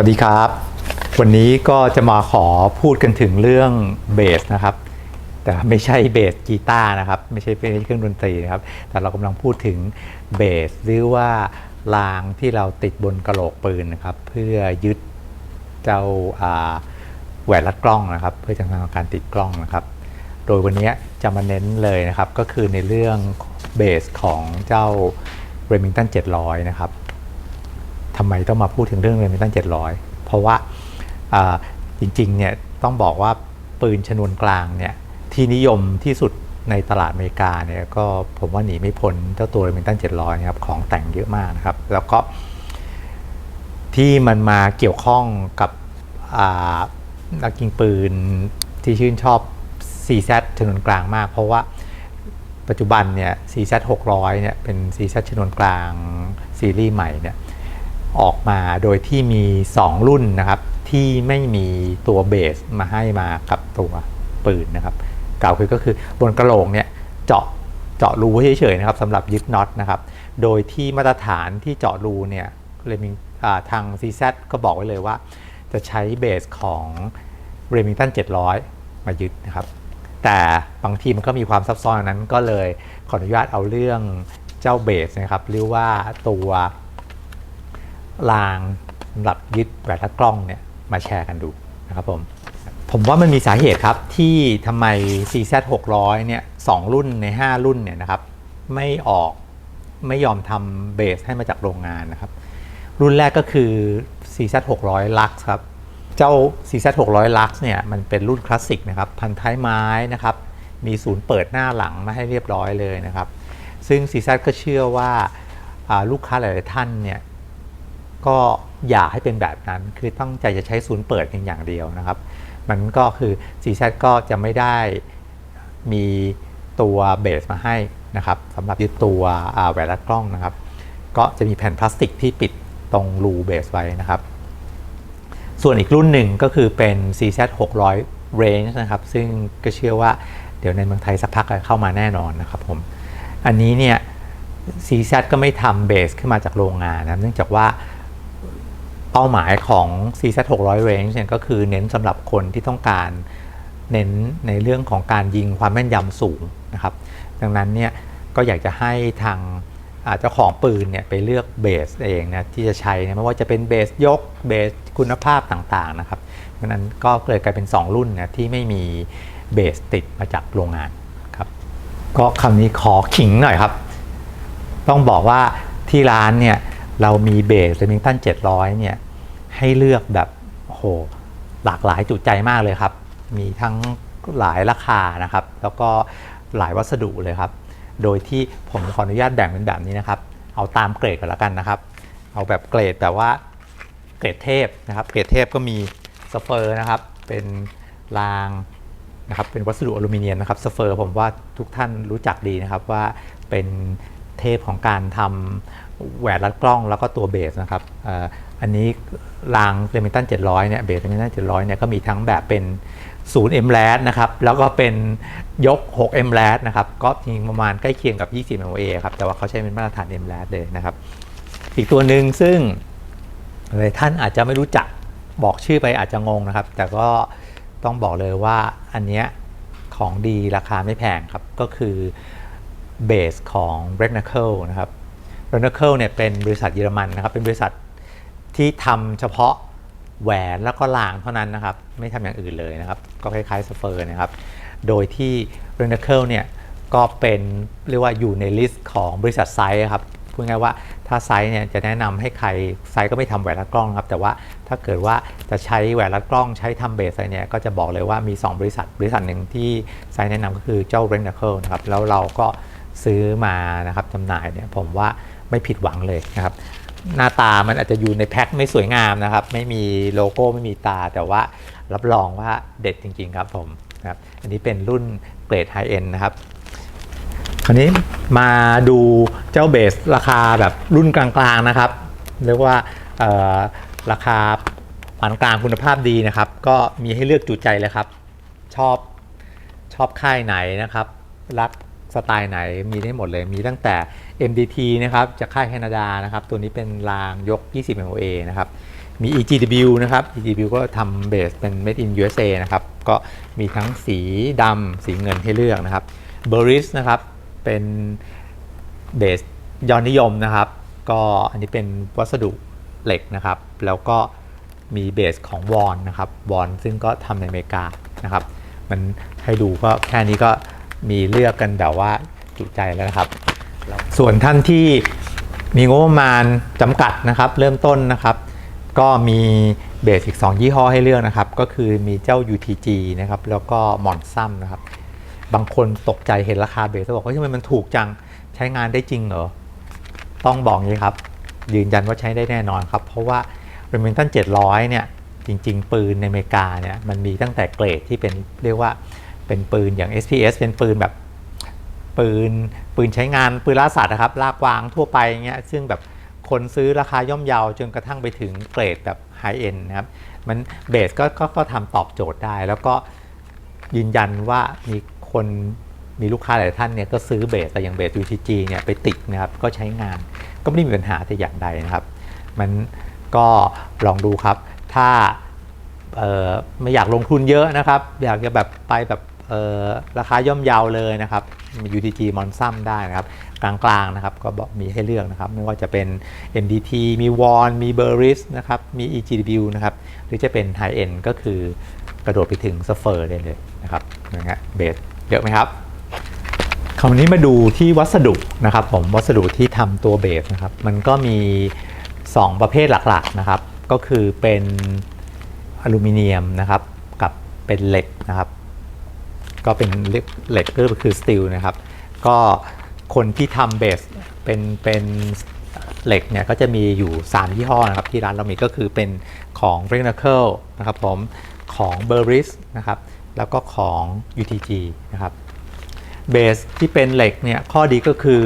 วัสดีครับ วันนี้ก็จะมาขอพูดกันถึงเรื่องเบสนะครับ แต่ไม่ใช่เบสกีตาร์นะครับ ไม่ใช่เป็นเครื่องดนตรีนะครับ แต่เรากำลังพูดถึงเบสหรือว่ารางที่เราติดบนกระโหลกปืนนะครับ เพื่อยึดเจ้าอ่าแหวนรัดกล้องนะครับ เพื่อจะทำการติดกล้องนะครับ โดยวันนี้จะมาเน้นเลยนะครับ ก็คือในเรื่องเบสของเจ้า Remington 700 นะครับ ทำไมต้องมาพูดถึงเรื่องเรมิตัน700 เพราะว่าจริงๆเนี่ยต้องบอกว่าปืนชนวนกลางเนี่ยที่นิยมที่สุดในตลาดอเมริกาเนี่ยก็ผมว่าหนีไม่พ้นเจ้าตัวเรมิตัน700นะครับของแต่งเยอะมากนะครับ แล้วก็ที่มันมาเกี่ยวข้องกับนักยิงปืนที่ชื่นชอบ CZ ชนวนกลางมาก เพราะว่าปัจจุบันเนี่ย CZ 600เนี่ยเป็น CZ ชนวนกลางซีรีส์ใหม่เนี่ย ออกมาโดยที่มี 2 รุ่นนะครับ ที่ไม่มีตัวเบสมาให้มากับตัวปืนนะครับกล่าวคือก็คือบนกระโหลกเนี่ยเจาะเจาะรูไว้เฉยๆนะครับสำหรับยึดน็อตนะครับ โดยที่มาตรฐานที่เจาะรูเนี่ยเลยมีอ่าทาง CZ ก็บอกไว้เลยว่า จะใช้เบสของ Remington 700 มายึดนะครับ แต่บางทีมันก็มีความซับซ้อนนั้นก็เลยขออนุญาตเอาเรื่องเจ้าเบสนะครับหรือว่าตัว รางสำหรับยึดแหวนและกล้องเนี่ยมาแชร์กันดูนะครับผม ผมว่ามันมีสาเหตุครับที่ทำไม CZ 600เนี่ยสองรุ่นใน 5 รุ่นเนี่ยนะครับไม่ออกไม่ยอมทำเบสให้มาจากโรงงานนะครับ รุ่นแรกก็คือ CZ 600 Lux ครับ เจ้า CZ 600 Lux เนี่ยมันเป็นรุ่นคลาสสิกนะครับพันท้ายไม้นะครับมีศูนย์เปิดหน้าหลังมาให้เรียบร้อยเลยนะครับ ซึ่ง CZ ก็เชื่อว่าอ่าลูกค้าหลาย ๆ ท่านเนี่ย ก็อย่าให้เป็นแบบนั้น คือตั้งใจจะใช้ศูนย์เปิดเพียงอย่างเดียวนะครับ มันก็คือ CZ ก็จะไม่ได้มีตัวเบสมาให้นะครับสำหรับยึดตัวแหวนรัดกล้องนะครับ ก็จะมีแผ่นพลาสติกที่ปิดตรงรูเบสไว้นะครับ ส่วนอีกรุ่นหนึ่งก็คือเป็น CZ 600 Range นะครับ ซึ่งก็เชื่อว่าเดี๋ยวในเมืองไทยสักพักก็เข้ามาแน่นอนนะครับผม อันนี้เนี่ย CZ ก็ไม่ทำเบสขึ้นมาจากโรงงานนะ เนื่องจากว่า เป้าหมายของ CZ 600 Range เนี่ยก็คือเน้นสำหรับคนที่ต้องการเน้นในเรื่องของการยิงความแม่นยำสูงนะครับ ดังนั้นเนี่ยก็อยากจะให้ทางเจ้าของปืนเนี่ยไปเลือกเบสเองนะที่จะใช้นะไม่ว่าจะเป็นเบสยกเบสคุณภาพต่างๆนะครับดังนั้นก็เลยกลายเป็น 2 รุ่นนะที่ไม่มีเบสติดมาจากโรงงานครับก็คำนี้ขอขิงหน่อยครับ ต้องบอกว่าที่ร้านเนี่ย เรามีเบส Remington 700 เนี่ย ให้เลือกแบบโหหลากหลายจุใจมากเลยครับ มีทั้งหลายราคานะครับ แล้วก็หลายวัสดุเลยครับ โดยที่ผมขออนุญาตแบ่งเป็นแบบนี้นะครับ เอาตามเกรดกันแล้วกันนะครับ เอาแบบเกรดแบบว่าเกรดเทพนะครับ เกรดเทพก็มีสเฟอร์นะครับ เป็นรางนะครับ เป็นวัสดุอลูมิเนียมนะครับ สเฟอร์ผมว่าทุกท่านรู้จักดีนะครับว่าเป็นเทพของการทำ แหวนรัดกล้องแล้วก็ตัวเบสนะครับอันนี้รางเรมิตัน700เนี่ยเบสเรมิตัน700เนี่ยก็มีทั้งแบบเป็น0 m l a d นะครับแล้วก็เป็นยก6 m l a d นะครับก็จริงประมาณใกล้เคียงกับ20 MOA ครับแต่ว่าเขาใช้เป็นมาตรฐาน m l a d เลยนะครับ อีกตัวหนึ่งซึ่งหลายท่านอาจจะไม่รู้จักบอกชื่อไปอาจจะงงนะครับ แต่ก็ต้องบอกเลยว่าอันเนี้ยของดีราคาไม่แพงครับ ก็คือเบสของ r e g n a c l e นะครับ r e g n a c l e เนี่ยเป็นบริษัทเยอรมันนะครับ เป็นบริษัทที่ทำเฉพาะแหวนแล้วก็ลางเท่านั้นนะครับ ไม่ทำอย่างอื่นเลยนะครับ ก็คล้ายๆสเฟอร์นะครับ โดยที่ r e g n a c l e เนี่ยก็เป็นเรียกว่าอยู่ในลิสต์ของบริษัทไซส์ครับพูดง่ายๆว่าถ้าไซส์เนี่ยจะแนะนำให้ใครไซส์ก็ไม่ทำแหวนรัดกล้องครับ แต่ว่าถ้าเกิดว่าจะใช้แหวนรัดกล้องใช้ทำเบสอะไรเนี่ยก็จะบอกเลยว่ามี 2 บริษัท บริษัทหนึ่งที่ไซส์แนะนำก็คือเจ้า r e n a c l e นะครับแล้วเราก็ซื้อมานะครับจำหน่ายเนี่ยผมว่า ไม่ผิดหวังเลยนะครับ หน้าตามันอาจจะอยู่ในแพ็คไม่สวยงามนะครับ ไม่มีโลโก้ไม่มีตา แต่ว่ารับรองว่าเด็ดจริง ๆ ครับผมนะครับอันนี้เป็นรุ่นเกรดไฮเอ็นนะครับคราวนี้มาดูเจ้าเบสราคาแบบรุ่นกลางๆนะครับ เรียกว่าราคาปานกลางคุณภาพดีนะครับ ก็มีให้เลือกจุใจเลยครับ ชอบชอบค่ายไหนนะครับ รัก สไตล์ไหนมีได้หมดเลยมีตั้งแต่ MDT นะครับจากค่ายแคนาดานะครับตัวนี้เป็นรางยก 20 MOA นะครับมี EGW นะครับ EGW ก็ทำเบสเป็น Made in USA นะครับก็มีทั้งสีดำสีเงินให้เลือกนะครับ b e r r i s นะครับเป็นเบสยอดนิยมนะครับ ก็อันนี้เป็นวัสดุเหล็กนะครับ แล้วก็มีเบสของวอนนะครับวอนซึ่งก็ทำในอเมริกานะครับ มันให้ดูก็แค่นี้ก็ มีเลือกกันแบบว่าจุใจแล้วนะครับ ส่วนท่านที่มีงบประมาณจำกัดนะครับ เริ่มต้นนะครับ ก็มีเบสอีก 2 ยี่ห้อให้เลือกนะครับ ก็คือมีเจ้า UTG นะครับ แล้วก็มอนซัมนะครับ บางคนตกใจเห็นราคาเบสบอกว่าทำไมมันถูกจังใช้งานได้จริงเหรอ ต้องบอกเลยครับ ยืนยันว่าใช้ได้แน่นอนครับ เพราะว่า Remington 700 เนี่ย จริง ๆ ปืนในอเมริกาเนี่ยมันมีตั้งแต่เกรดที่เป็นเรียกว่า เป็นปืนอย่าง SPS เป็นปืนแบบปืนปืนใช้งานปืนล่าสัตว์นะครับลากวางทั่วไปเงี้ยซึ่งแบบคนซื้อราคาย่อมเยาจนกระทั่งไปถึงเกรดแบบไฮเอ็นนะครับมันเบสก็ก็ก็ทำตอบโจทย์ได้ แล้วก็ยืนยันว่ามีคนมีลูกค้าหลายท่านเนี่ยก็ซื้อเบสแต่อย่างเบส UTG เนี่ยไปติดนะครับก็ใช้งานก็ไม่ได้มีปัญหาแต่อย่างใดนะครับ มันก็ลองดูครับ ถ้าไม่อยากลงทุนเยอะนะครับ อยากจะแบบไปแบบ ราคาย่อมเยาวเลยนะครับมี UTG มอนซัมได้นะครับ กลางๆนะครับก็บอกมีให้เลือกนะครับ ไม่ว่าจะเป็น MDT มี w o n มี b e r r i s นะครับมี EGW นะครับ หรือจะเป็น High End ก็คือกระโดดไปถึง s เฟอร์ได้เลยนะครับนะฮะเบสเยอะไหมครับคราวนี้มาดูที่วัสดุนะครับ ผมวัสดุที่ทำตัวเบสนะครับ มันก็มี 2 ประเภทหลักๆนะครับ ก็คือเป็นอลูมิเนียมนะครับ กับเป็นเหล็กนะครับ ก็เป็นเหล็กหล็กก็คือสตีลนะครับ ก็คนที่ทำเบสเป็นเป็นเหล็กเนี่ยก็จะมีอยู่ 3 ยี่ห้อนะครับ ที่ร้านเรามีก็คือเป็นของ r e n a c l e นะครับผมของ b e r r i s นะครับ แล้วก็ของ UTG นะครับเบสที่เป็นเหล็กเนี่ยข้อดีก็คือ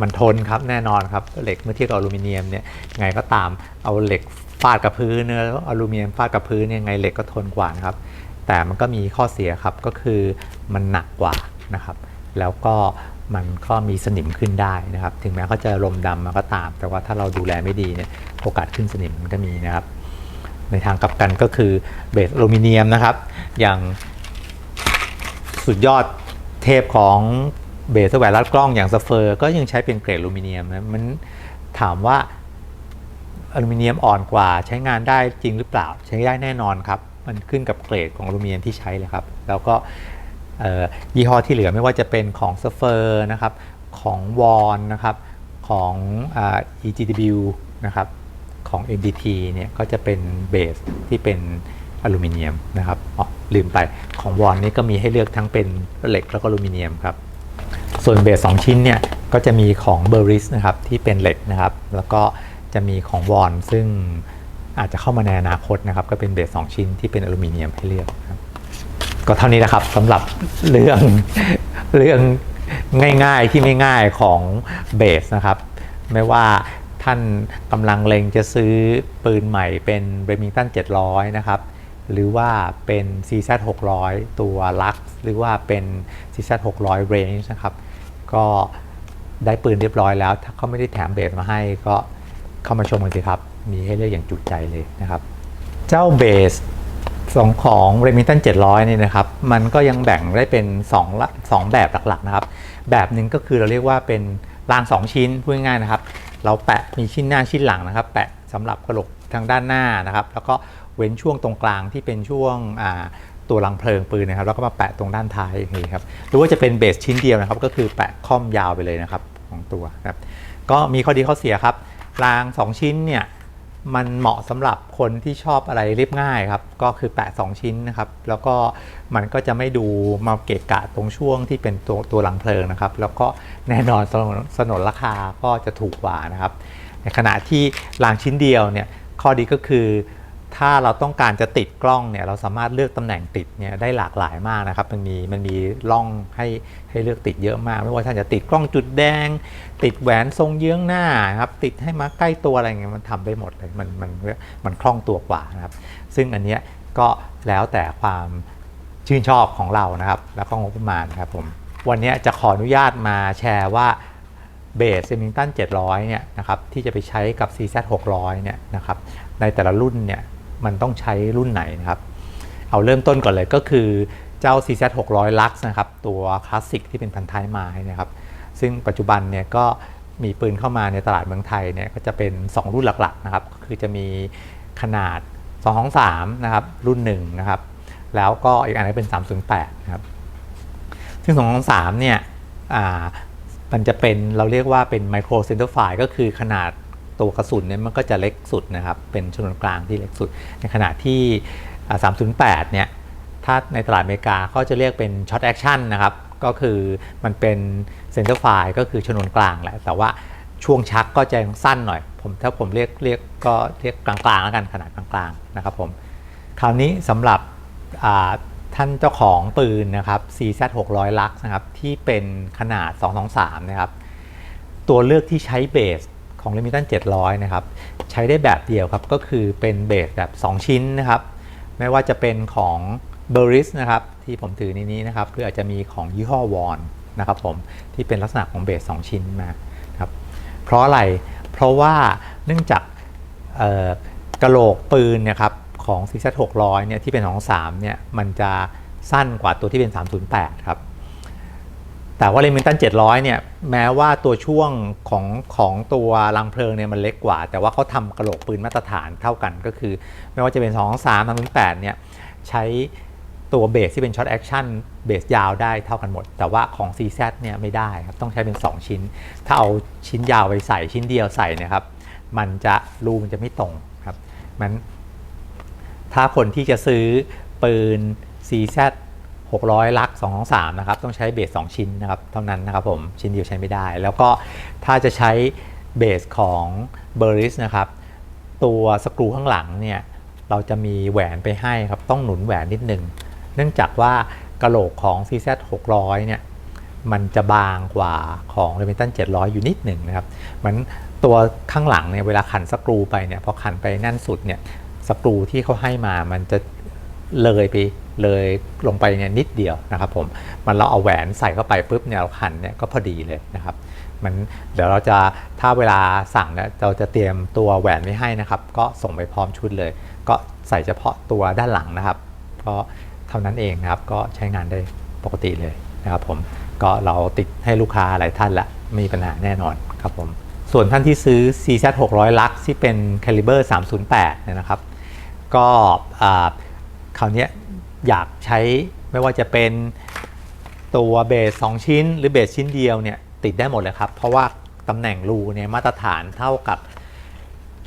มันทนครับแน่นอนครับเหล็กเมื่อเทียบกับอลูมิเนียมเนี่ยไงก็ตามเอาเหล็กฟาดกับพื้นเนื้อแล้วอลูมิเนียมฟาดกับพื้นเนี่ยยังไงเหล็กก็ทนกว่านะครับ แต่มันก็มีข้อเสียครับก็คือมันหนักกว่านะครับ แล้วก็มันก็มีสนิมขึ้นได้นะครับ ถึงแม้เขาจะลมดำมาก็ตาม แต่ว่าถ้าเราดูแลไม่ดีเนี่ยโอกาสขึ้นสนิมมันก็มีนะครับ ในทางกลับกันก็คือเบสอลูมิเนียมนะครับ อย่างสุดยอดเทพของเบสแหวนรัดกล้องอย่างสเฟอร์ ก็ยังใช้เป็นเกรดอลูมิเนียมนะมันถามว่าอลูมิเนียมอ่อนกว่าใช้งานได้จริงหรือเปล่า ใช้ได้แน่นอนครับ มันขึ้นกับเกรดของอลูมิเนียมที่ใช้เลยครับ แล้วก็ยี่ห้อที่เหลือไม่ว่าจะเป็นของสเฟอร์นะครับ ของวอนนะครับของอ EGW นะครับของ MDT เนี่ยก็จะเป็นเบสที่เป็นอลูมิเนียมนะครับอ๋อลืมไปของวอนนี่ก็มีให้เลือกทั้งเป็นเหล็กแล้วก็อลูมิเนียมครับส่วนเบส2ชิ้นเนี่ยก็จะมีของเบอร์ริสนะครับที่เป็นเหล็กนะครับ แล้วก็จะมีของวอนซึ่ง อาจจะเข้ามาในอนาคตนะครับ ก็เป็นเบส2ชิ้นที่เป็นอลูมิเนียมให้เลือกครับก็เท่านี้นะครับสำหรับเรื่องเรื่องง่ายๆที่ไม่ง่ายของเบสนะครับ ไม่ว่าท่านกำลังเล็งจะซื้อปืนใหม่เป็น Remington 700 นะครับ หรือว่าเป็น CZ 600 ตัว Lux หรือว่าเป็น CZ 600 Range นะครับ ก็ได้ปืนเรียบร้อยแล้ว ถ้าเขาไม่ได้แถมเบสมาให้ก็เข้ามาชมกันสิครับ มีให้เลือกอย่างจุใจเลยนะครับ เจ้าเบสสองของ Remington 700 นี่นะครับ มันก็ยังแบ่งได้เป็น2ละสองแบบหลักๆนะครับ แบบหนึ่งก็คือเราเรียกว่าเป็นราง 2 ชิ้นพูดง่ายๆนะครับ เราแปะมีชิ้นหน้าชิ้นหลังนะครับ แปะสำหรับกระโหลกทางด้านหน้านะครับ แล้วก็เว้นช่วงตรงกลางที่เป็นช่วงตัวรังเพลิงปืนนะครับ แล้วก็มาแปะตรงด้านท้ายอย่างนี้ครับ หรือว่าจะเป็นเบสชิ้นเดียวนะครับ ก็คือแปะค่อมยาวไปเลยนะครับของตัวนะครับ ก็มีข้อดีข้อเสียครับราง 2 ชิ้นเนี่ย มันเหมาะสำหรับคนที่ชอบอะไรเรียบง่ายครับ ก็คือแปะ 2 ชิ้นนะครับ แล้วก็มันก็จะไม่ดูมาเกะกะตรงช่วงที่เป็นตัวตัวหลังเพลิงนะครับ แล้วก็แน่นอนสนนสนนราคาก็จะถูกกว่านะครับ ในขณะที่รางชิ้นเดียวเนี่ยข้อดีก็คือ ถ้าเราต้องการจะติดกล้องเนี่ยเราสามารถเลือกตำแหน่งติดเนี่ยได้หลากหลายมากนะครับ มันมีมันมีร่องให้ให้เลือกติดเยอะมาก ไม่ว่าท่านจะติดกล้องจุดแดง ติดแหวนทรงเยื้องหน้าครับติดให้มาใกล้ตัวอะไรเงี้ยมันทำได้หมดเลยมันมันมันคล่องตัวกว่านะครับ ซึ่งอันเนี้ยก็แล้วแต่ความชื่นชอบของเรานะครับ แล้วก็งบประมาณครับผมวันนี้จะขออนุญาตมาแชร์ว่าเบสเซมิงตัน700เนี่ยนะครับที่จะไปใช้กับ CZ 600 เนี่ยนะครับในแต่ละรุ่นเนี่ย มันต้องใช้รุ่นไหนนะครับ เอาเริ่มต้นก่อนเลยก็คือเจ้า CZ 600 Lux นะครับ ตัวคลาสสิกที่เป็นพันท้ายไม้นะครับ ซึ่งปัจจุบันเนี่ยก็มีปืนเข้ามาในตลาดเมืองไทยเนี่ยก็จะเป็น 2 รุ่นหลักๆนะครับก็คือจะมีขนาด223นะครับรุ่นหนึ่งนะครับแล้วก็อีกอันนึงเป็น 308นะครับซึ่ง223เนี่ยอ่ามันจะเป็นเราเรียกว่าเป็นไมโครเซนเตอร์ไฟก็คือขนาด ตัวกระสุนเนี่ยมันก็จะเล็กสุดนะครับ เป็นชนวนกลางที่เล็กสุด ในขณะที่ 308 เนี่ย ถ้าในตลาดอเมริกาเขาจะเรียกเป็นช็อตแอคชั่นนะครับ ก็คือมันเป็นเซนเตอร์ไฟก็คือชนวนกลางแหละ แต่ว่าช่วงชักก็จะสั้นหน่อย ผมถ้าผมเรียกเรียกก็เรียกกลางๆแล้วกันขนาดกลางๆนะครับผม คราวนี้สำหรับท่านเจ้าของปืนนะครับ CZ 600 Lux นะครับที่เป็นขนาด 223 นะครับ ตัวเลือกที่ใช้เบส ของ l e m i t o n 700 นะครับ ใช้ได้แบบเดียวครับ ก็คือเป็นเบสแบบ 2 ชิ้นนะครับ ไม่ว่าจะเป็นของ b e r r i s นะครับ ที่ผมถือในนี้นะครับ หรืออาจจะมีของยี่ห้อวอนนะครับผม ที่เป็นลักษณะของเบส 2 ชิ้นมาครับ เพราะอะไร เพราะว่าเนื่องจากกระโหลกปืนนะครับของ CZ 600เนี่ยที่เป็นของ3เนี่ยมันจะสั้นกว่าตัวที่เป็น 308 ครับ แต่ว่าเลมินตัน700เนี่ยแม้ว่าตัวช่วงของของตัวรังเพลิงเนี่ยมันเล็กกว่า แต่ว่าเขาทำกระโหลกปืนมาตรฐานเท่ากันก็คือ ไม่ว่าจะเป็น 2 3 3 8เนี่ยใช้ตัวเบสที่เป็นช็อตแอคชั่นเบสยาวได้เท่ากันหมด แต่ว่าของ CZ เนี่ยไม่ได้ครับต้องใช้เป็น 2 ชิ้น ถ้าเอาชิ้นยาวไปใส่ชิ้นเดียวใส่นะครับมันจะรูมันจะไม่ตรงครับมันถ้าคนที่จะซื้อปืน CZ 600 ลัก223นะครับต้องใช้เบส 2 ชิ้นนะครับเท่านั้นนะครับผมชิ้นเดียวใช้ไม่ได้ แล้วก็ถ้าจะใช้เบสของ b e r r i s นะครับตัวสกรูข้างหลังเนี่ยเราจะมีแหวนไปให้ครับต้องหนุนแหวนนิดนึง เนื่องจากว่ากระโหลกของ CZ 600เนี่ยมันจะบางกว่าของ r e m i n t o n 700 อยู่นิดหนึ่งนะครับเหมือนตัวข้างหลังเนี่ยเวลาขันสกรูไปเนี่ยพอขันไปแน่นสุดเนี่ยสกรูที่เขาให้มามันจะเลยไป เลยลงไปเนี่ยนิดเดียวนะครับผมมันเราเอาแหวนใส่เข้าไปปุ๊บเนี่ยเราขันเนี่ยก็พอดีเลยนะครับมันเดี๋ยวเราจะถ้าเวลาสั่งเนี่ยเราจะเตรียมตัวแหวนไว้ให้นะครับ ก็ส่งไปพร้อมชุดเลย ก็ใส่เฉพาะตัวด้านหลังนะครับก็เท่านั้นเองนะครับก็ใช้งานได้ปกติเลยนะครับผมก็เราติดให้ลูกค้าหลายท่านละไม่มีปัญหาแน่นอนครับผมส่วนท่านที่ซื้อ CZ 600 Lux ที่เป็น Caliber 308เนี่ยนะครับ ก็คราวนี้ อยากใช้ไม่ว่าจะเป็นตัวเบส2ชิ้น หรือเบสชิ้นเดียวเนี่ยติดได้หมดเลยครับ เพราะว่าตำแหน่งรูเนี่ยมาตรฐานเท่ากับ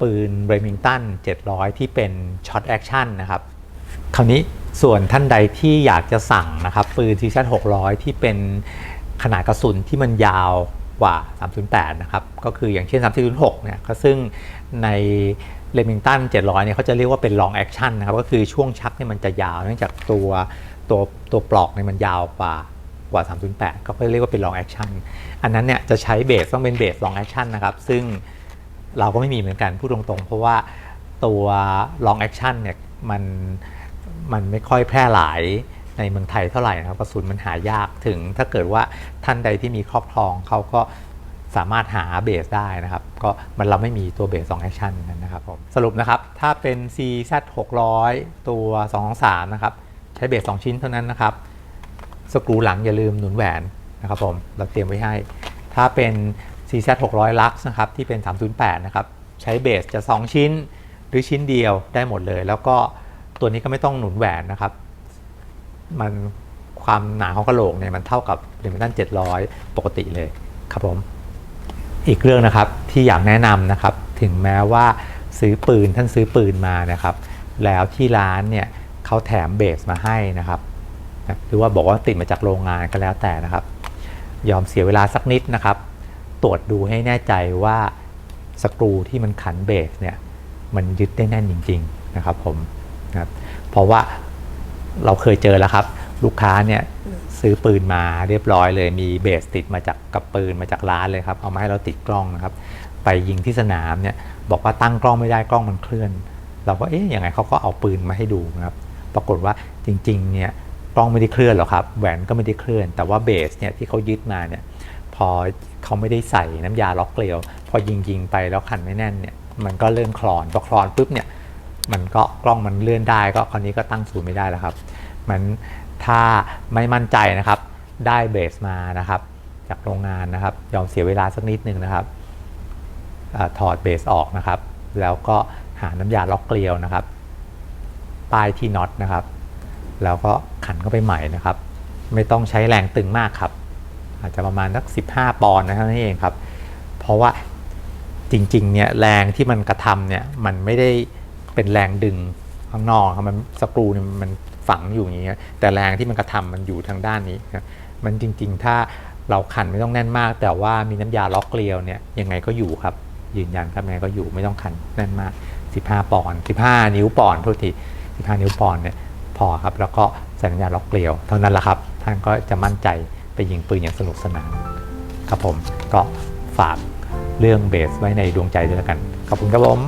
ปืนเบรมิงตัน 700 ที่เป็นช็อตแอคชั่นนะครับ คราวนี้ส่วนท่านใดที่อยากจะสั่งนะครับ ปืน CZ 600 ที่เป็นขนาดกระสุนที่มันยาวกว่า 308 นะครับ ก็คืออย่างเช่น 306 เนี่ยก็ซึ่งใน เลมิงตัน700เนี่ยเขาจะเรียกว่าเป็น long action นะครับก็คือช่วงชักเนี่ยมันจะยาวเนื่องจากตัวตัวตัวปลอกเนี่ยมันยาวกว่ากว่า 308 ก็เรียกว่าเป็น long action อันนั้นเนี่ยจะใช้เบสต้องเป็นเบส long action นะครับ ซึ่งเราก็ไม่มีเหมือนกันพูดตรงๆ เพราะว่าตัว long action เนี่ยมันมันไม่ค่อยแพร่หลายในเมืองไทยเท่าไหร่นะครับกระสุนมันหายากถึงถ้าเกิดว่าท่านใดที่มีครอบครองเขาก็ สามารถหาเบสได้นะครับ ก็มันเราไม่มีตัวเบส2 action นั้นนะครับผมสรุปนะครับ ถ้าเป็น CZ 600 ตัว223นะครับ ใช้เบส 2 ชิ้นเท่านั้นนะครับ สกรูหลังอย่าลืมหนุนแหวนนะครับผมเราเตรียมไว้ให้ ถ้าเป็น CZ 600 Lux นะครับที่เป็น 308 นะครับ ใช้เบสจะ 2 ชิ้น หรือชิ้นเดียวได้หมดเลย แล้วก็ตัวนี้ก็ไม่ต้องหนุนแหวนนะครับ มันความหนาของกระโหลกเนี่ยมันเท่ากับเดมิตัน700ปกติเลยครับผม อีกเรื่องนะครับที่อยากแนะนำนะครับ ถึงแม้ว่าซื้อปืนท่านซื้อปืนมานะครับ แล้วที่ร้านเนี่ยเขาแถมเบสมาให้นะครับหรือว่าบอกว่าติดมาจากโรงงานก็แล้วแต่นะครับ ยอมเสียเวลาสักนิดนะครับ ตรวจดูให้แน่ใจว่าสกรูที่มันขันเบสเนี่ยมันยึดได้แน่นจริง ๆ นะครับผมนะครับเพราะว่าเราเคยเจอแล้วครับ ลูกค้าเนี่ยซื้อปืนมาเรียบร้อยเลย มีเบสติดมาจากกับปืนมาจากร้านเลยครับ เอามาให้เราติดกล้องนะครับ ไปยิงที่สนามเนี่ยบอกว่าตั้งกล้องไม่ได้กล้องมันเคลื่อน เราก็เอ๊ะยังไงเขาก็เอาปืนมาให้ดูนะครับ ปรากฏว่าจริงๆเนี่ยกล้องไม่ได้เคลื่อนหรอกครับแหวนก็ไม่ได้เคลื่อน แต่ว่าเบสเนี่ยที่เขายึดมาเนี่ยพพอเขาไม่ได้ใส่น้ำยาล็อกเกลียว พอยิงยิงๆไปแล้วคันไม่แน่นเนี่ยมันก็เริ่มคลอนพอคลอนปุ๊บเนี่ยมันก็กล้องมันเลื่อนได้ก็คราวนี้ก็ตั้งศูนย์ไม่ได้แล้วครับ มัน ถ้าไม่มั่นใจนะครับได้เบสมานะครับ จากโรงงานนะครับ ยอมเสียเวลาสักนิดนึงนะครับอถอดเบสออกนะครับ แล้วก็หาน้ำยาล็อกเกลียวนะครับป้ายที่น็อตนะครับ แล้วก็ขันเข้าไปใหม่นะครับ ไม่ต้องใช้แรงตึงมากครับ อาจจะประมาณสัก 15 ปอนด์นะครับนั่นเองครับ เพราะว่าจริงๆเนี่ยแรงที่มันกระทำเนี่ยมันไม่ได้เป็นแรงดึงข้างนอกครับมันสกรูเนี่ยมัน ฝังอยู่อย่างเงี้ยแต่แรงที่มันกระทำมันอยู่ทางด้านนี้มันจริง ๆ ถ้าเราขันไม่ต้องแน่นมาก แต่ว่ามีน้ำยาล็อกเกลียวเนี่ยยังไงก็อยู่ครับ ยืนยันครับยังไงก็อยู่ไม่ต้องขันแน่นมาก 15 ปอนด์15 นิ้วปอนด์โทษที15 นิ้วปอนด์เนี่ยพอครับแล้วก็ใส่น้ำยาล็อกเกลียว เท่านั้นแหละครับ ท่านก็จะมั่นใจไปยิงปืนอย่างสนุกสนานครับผมก็ฝากเรื่องเบสไว้ในดวงใจด้วยแล้วกันขอบคุณครับผม